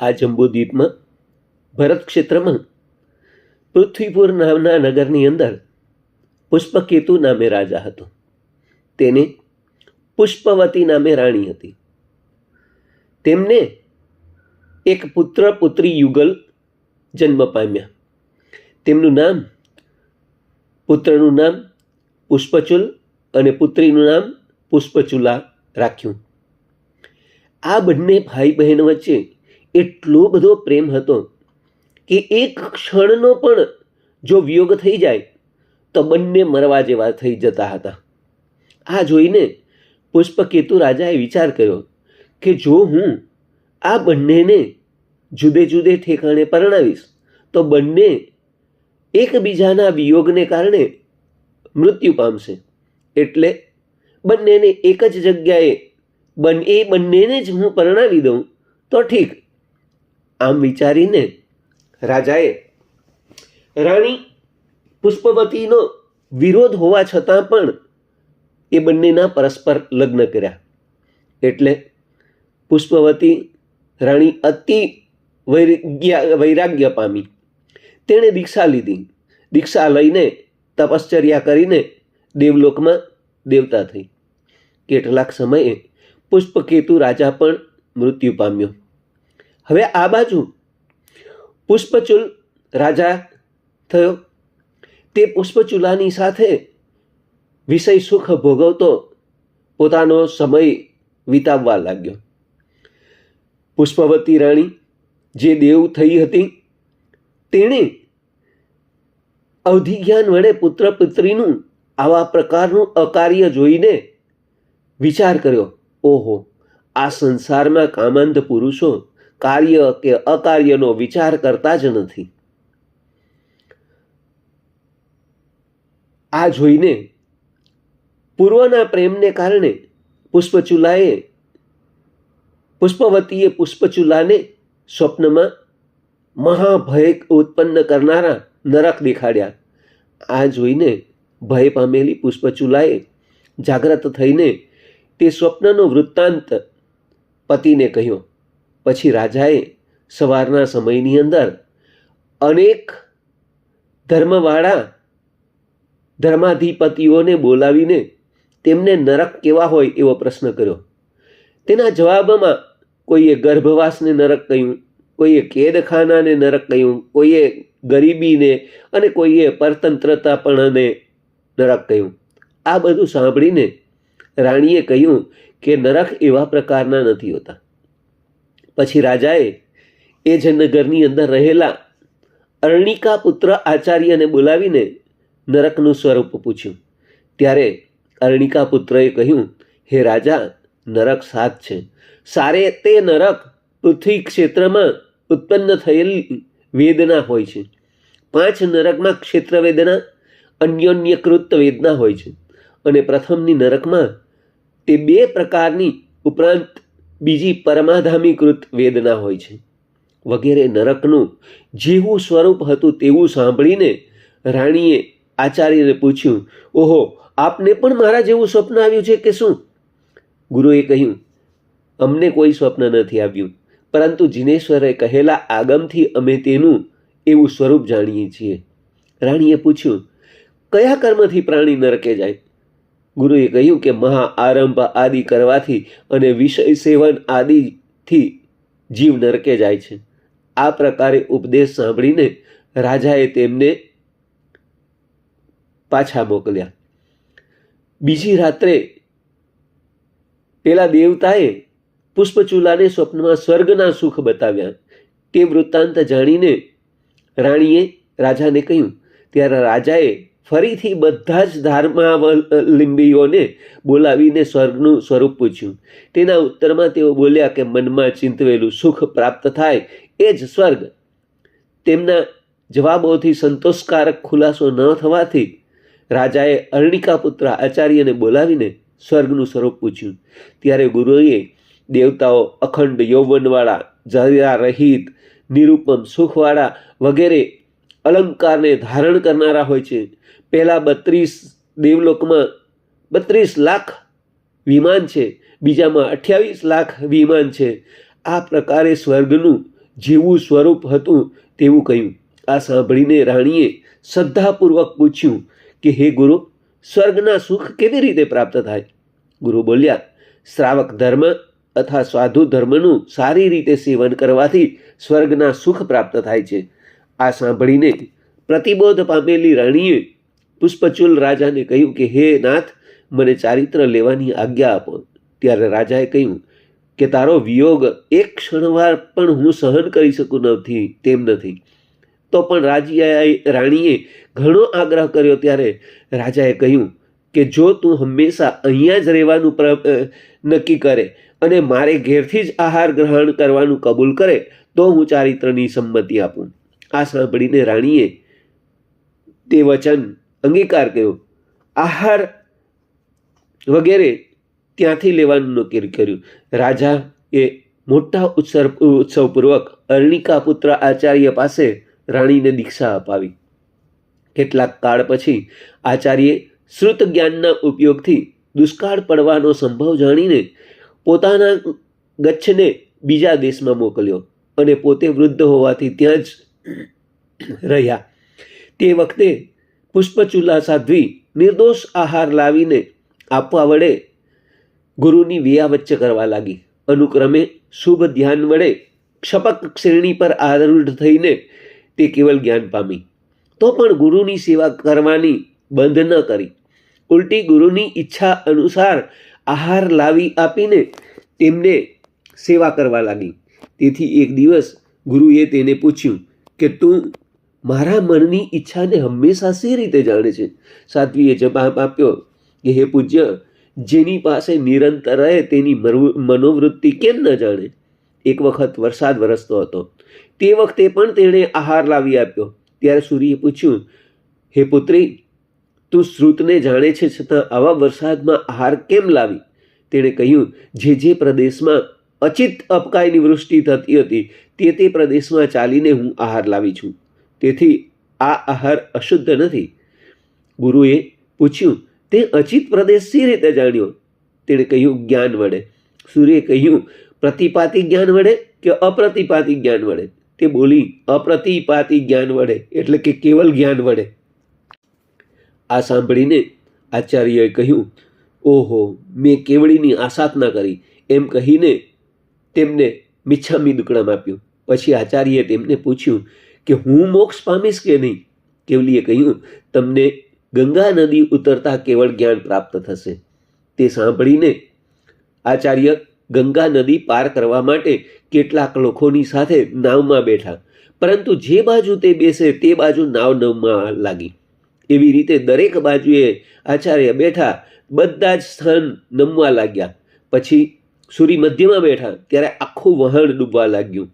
આ જંબુદ્વીપમાં, ભરત ક્ષેત્રમાં, પૃથ્વીપુર નામના નગરની અંદર પુષ્પકેતુ નામે રાજા હતો. તેને પુષ્પવતી નામે રાણી હતી. તેમને એક પુત્ર પુત્રી યુગલ જન્મ પામ્યા. તેમનું નામ, પુત્રનું નામ પુષ્પચુલ અને પુત્રીનું નામ પુષ્પચુલા રાખ્યું. આ બંને ભાઈ બહેન વચ્ચે એટલો બધો પ્રેમ હતો કે એક ક્ષણનો પણ જો વિયોગ થઈ જાય, તો બંને મરવા જેવા થઈ જતા હતા. આ જોઈને પુષ્પકેતુ રાજાએ વિચાર કર્યો કે જો હું આ બંનેને જુદે જુદે ઠેકાણે પરણાવીશ, તો બંને એકબીજાના વિયોગને કારણે મૃત્યુ પામશે. એટલે બંનેને એક જ જગ્યાએ, બન, એ બંનેને જ હું પરણાવી દઉં, તો ઠીક. આમ વિચારીને રાજાએ રાણી પુષ્પવતીનો વિરોધ હોવા છતાં પણ એ બંનેના પરસ્પર લગ્ન કર્યા. એટલે પુષ્પવતી રાણી અતિ વૈરાગ્ય પામી. તેણે દીક્ષા લીધી. દીક્ષા લઈને તપશ્ચર્યા કરીને દેવલોકમાં દેવતા થઈ. કેટલાક સમયે પુષ્પકેતુ રાજા પણ મૃત્યુ પામ્યો. હવે આ બાજુ પુષ્પચુલ રાજા થયો. તે પુષ્પચુલાની સાથે વિષય સુખ ભોગવતો પોતાનો સમય વિતાવવા લાગ્યો. પુષ્પવતી રાણી જે દેવ થઈ હતી, તેણે અવધિજ્ઞાન વડે પુત્ર પુત્રીનું આવા પ્રકારનું અકાર્ય જોઈને વિચાર કર્યો, ઓહો, આ સંસારમાં કામંત પુરુષો કાર્ય કે અકાર્યનો વિચાર કરતા જ નથી. આ જોઈને પૂર્વના પ્રેમને કારણે પુષ્પચુલાએ પુષ્પવતીએ પુષ્પચુલાને સ્વપ્નમાં મહાભય ઉત્પન્ન કરનારા નરક દેખાડ્યા. આ જોઈને ભય પામેલી પુષ્પચુલાએ જાગ્રત થઈને તે સ્વપ્નનો વૃત્તાંત પતિને કહ્યો પછી રાજાએ સવારના સમયની અંદર અનેક ધર્મવાળા ધર્માધિપતિઓને બોલાવીને તેમને નરક કેવા હોય એવો પ્રશ્ન કર્યો. તેના જવાબમાં કોઈએ ગર્ભવાસને નરક કહ્યું, કોઈએ કેદખાનાને નરક કહ્યું, કોઈએ ગરીબીને અને કોઈએ પરતંત્રતાપણને નરક કહ્યું. આ બધું સાંભળીને રાણીએ કહ્યું કે નરક એવા પ્રકારના નથી હોતા. પછી રાજાએ એ જ નગરની અંદર રહેલા અર્ણિકા પુત્ર આચાર્યને બોલાવીને નરકનું સ્વરૂપ પૂછ્યું. ત્યારે અર્ણિકા પુત્રએ કહ્યું, હે રાજા, નરક સાત છે. સારે તે નરક પૃથ્વી ક્ષેત્રમાં ઉત્પન્ન થયેલ વેદના હોય છે. પાંચ નરકમાં ક્ષેત્ર વેદના, અન્યોન્યકૃત વેદના હોય છે. અને પ્રથમની નરકમાં તે બે પ્રકારની ઉપરાંત બીજી પરમાધામીકૃત વેદના હોય છે. વગેરે નરકનું જેવું સ્વરૂપ હતું તેવું સાંભળીને રાણીએ આચાર્યને પૂછ્યું, ઓહો, આપને પણ મારા જેવું સ્વપ્ન આવ્યું છે કે શું? ગુરુએ કહ્યું, અમને કોઈ સ્વપ્ન નથી આવ્યું, પરંતુ જીનેશ્વરે કહેલા આગમથી અમે તેનું એવું સ્વરૂપ જાણીએ છીએ. રાણીએ પૂછ્યું, કયા કર્મથી પ્રાણી નરકે જાય? ગુરુએ કહ્યું કે મહા આરંભ આદિ કરવાથી અને વિષય સેવન આદિથી જીવ નરકે જાય છે. આ પ્રકારે ઉપદેશ સાંભળીને રાજાએ તેમને પાછા મોકલ્યા. બીજી રાત્રે પેલા દેવતાએ પુષ્પચૂલાને સ્વપ્નમાં સ્વર્ગના સુખ બતાવ્યા. તે વૃત્તાંત જાણીને રાણીએ રાજાને કહ્યું, ત્યારે રાજાએ ફરીથી બધા જ ધર્માવલિંબીઓને બોલાવીને સ્વર્ગનું સ્વરૂપ પૂછ્યું. તેના ઉત્તરમાં તેઓ બોલ્યા કે મનમાં ચિંતવેલું સુખ પ્રાપ્ત થાય એ જ સ્વર્ગ. તેમના જવાબોથી સંતોષકારક ખુલાસો ન થવાથી રાજાએ અર્ણિકાપુત્ર આચાર્યને બોલાવીને સ્વર્ગનું સ્વરૂપ પૂછ્યું. ત્યારે ગુરુએ દેવતાઓ અખંડ યૌવનવાળા જરા રહિત નિરૂપમ સુખવાળા વગેરે અલંકારને ધારણ કરનારા હોય છે. પહેલાં બત્રીસ દેવલોકમાં બત્રીસ લાખ વિમાન છે, બીજામાં અઠ્યાવીસ લાખ વિમાન છે. આ પ્રકારે સ્વર્ગનું જેવું સ્વરૂપ હતું તેવું કહ્યું. આ સાંભળીને રાણીએ શ્રદ્ધાપૂર્વક પૂછ્યું કે, હે ગુરુ, સ્વર્ગના સુખ કેવી રીતે પ્રાપ્ત થાય? ગુરુ બોલ્યા, શ્રાવક ધર્મ અથવા સાધુ ધર્મનું સારી રીતે સેવન કરવાથી સ્વર્ગના સુખ પ્રાપ્ત થાય છે. આ સાંભળીને પ્રતિબોધ પામેલી રાણીએ પુષ્પચૂલ રાજાને કહ્યું કે, હે નાથ, મને ચારિત્ર લેવાની આજ્ઞા આપો. ત્યારે રાજાએ કહ્યું કે, તારો વિયોગ એક ક્ષણવાર પણ હું સહન કરી શકું નથી, તેમ નથી. તો પણ રાજીયાએ, રાણીએ ઘણો આગ્રહ કર્યો ત્યારે રાજાએ કહ્યું કે, જો તું હંમેશા અહીંયા જ રહેવાનું પ્ર નક્કી કરે અને મારે ઘેરથી જ આહાર ગ્રહણ કરવાનું કબૂલ કરે, તો હું ચારિત્રની સંમતિ આપું. આ સાંભળીને રાણીએ તે વચન અંગીકાર કર્યો. આહાર વગેરે ત્યાંથી લેવાનું નક્કી કર્યું. રાજા એ મોટા ઉત્સવ ઉત્સવપૂર્વક અર્ણિકા પુત્ર આચાર્ય પાસે રાણીને દીક્ષા અપાવી. કેટલાક કાળ પછી આચાર્યે શ્રુત જ્ઞાનના ઉપયોગથી દુષ્કાળ પડવાનો સંભવ જાણીને પોતાના ગચ્છને બીજા દેશમાં મોકલ્યો અને પોતે વૃદ્ધ હોવાથી ત્યાં જ રહ્યા. તે વખતે પુષ્પચુલા સાધ્વી નિર્દોષ આહાર લાવીને આપવા વડે ગુરુની વિયા વચ્ચે કરવા લાગી. અનુક્રમે શુભ ધ્યાન વડે ક્ષપક શ્રેણી પર આરૂઢ થઈને તે કેવલ જ્ઞાન પામી. તો પણ ગુરુની સેવા કરવાની બંધ ન કરી. ઉલટી ગુરુની ઈચ્છા અનુસાર આહાર લાવી આપીને તેમને સેવા કરવા લાગી. તેથી એક દિવસ ગુરુએ તેને પૂછ્યું કે તું મારા મનની ઈચ્છાને હંમેશા સી રીતે જાણે છે? સાધ્વીએ જવાબ આપ્યો કે, હે પૂજ્ય, જેની પાસે નિરંતર રહે તેની મનોવૃત્તિ કેમ ન જાણે? એક વખત વરસાદ વરસતો હતો. તે વખતે પણ તેણે આહાર લાવી આપ્યો. ત્યારે સૂર્યે પૂછ્યું, હે પુત્રી, તું શ્રુતને જાણે છે છતાં આવા વરસાદમાં આહાર કેમ લાવી? તેણે કહ્યું, જે જે પ્રદેશમાં અચિત અપકાયની વૃષ્ટિ થતી હતી, તે તે પ્રદેશમાં ચાલીને હું આહાર લાવી છું. તેથી આ આહાર અશુદ્ધ નથી. ગુરુએ પૂછ્યું, તે અચિત પ્રદેશ સી રીતે જાણ્યો? તેણે કહ્યું, જ્ઞાન વડે. સૂર્યે કહ્યું, પ્રતિપાતી જ્ઞાન વડે કે અપ્રતિપાતી જ્ઞાન વડે? તે બોલી, અપ્રતિપાતી જ્ઞાન વડે, એટલે કે કેવલ જ્ઞાન વડે. આ સાંભળીને આચાર્યએ કહ્યું, ઓહો, મેં કેવડીની આસાધના કરી. એમ કહીને તેમને મિચ્છામી દુકડામ આપ્યું. પછી આચાર્યએ તેમને પૂછ્યું કે હું મોક્ષ પામીશ કે નહીં? કેવલીએ કહ્યું, તમને ગંગા નદી ઉતરતા કેવળ જ્ઞાન પ્રાપ્ત થશે. તે સાંભળીને આચાર્ય ગંગા નદી પાર કરવા માટે કેટલાક લોકોની સાથે નાવમાં બેઠા, પરંતુ જે બાજુ તે બેસે તે બાજુ નાવ નવમાં લાગી. એવી રીતે દરેક બાજુએ આચાર્ય બેઠા, બધા જ સ્થાન નમવા લાગ્યા. પછી સૂર્ય મધ્યમાં બેઠા, ત્યારે આખું વહાણ ડૂબવા લાગ્યું.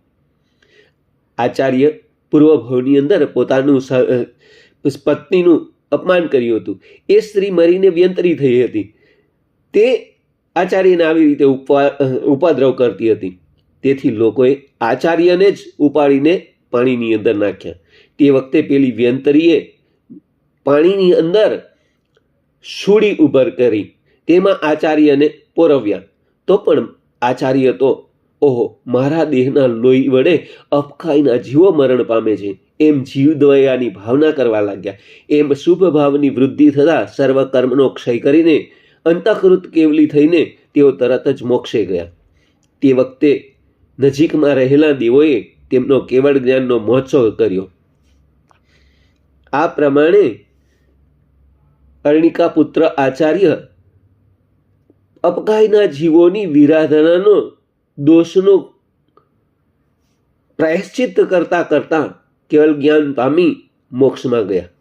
આચાર્ય પૂર્વ ભવની અંદર પોતાનું પત્નીનું અપમાન કર્યું હતું. એ સ્ત્રી મરીને વ્યંતરી થઈ હતી. તે આચાર્યને આવી રીતે ઉપદ્રવ કરતી હતી. તેથી લોકોએ આચાર્યને જ ઉપાડીને પાણીની અંદર નાખ્યા. તે વખતે પેલી વ્યંતરીએ પાણીની અંદર સુડી ઉભર કરી. તેમાં આચાર્યને પોરવ્યા. તો પણ આચાર્ય તો ઓહો, મારા દેહના લોહી વડે અપકાઈના જીવો મરણ પામે છે. એમ જીવ દયાની ભાવના કરવા લાગ્યા. એમ શુભ ભાવની વૃદ્ધિ થતાં સર્વ કર્મનો ક્ષય કરીને અંતઃકૃત કેવલી થઈને તેઓ તરત જ મોક્ષે ગયા. તે વખતે નજીકમાં રહેલા દેવોએ તેમનો કેવળ જ્ઞાનનો મહોત્સવ કર્યો. આ પ્રમાણે અર્ણિકા પુત્ર આચાર્ય અપકાયના જીવોની વિરાધનાનો દોષનો પ્રાયશ્ચિત કરતા કરતા કેવલ જ્ઞાન પામી મોક્ષમાં ગયા